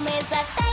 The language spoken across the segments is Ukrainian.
ми затанцюємо.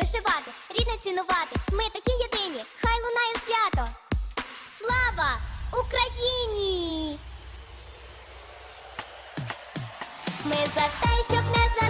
вишивати, рідне цінувати. Ми такі єдині, хай лунає свято. Слава Україні! Ми за те, щоб не згадати.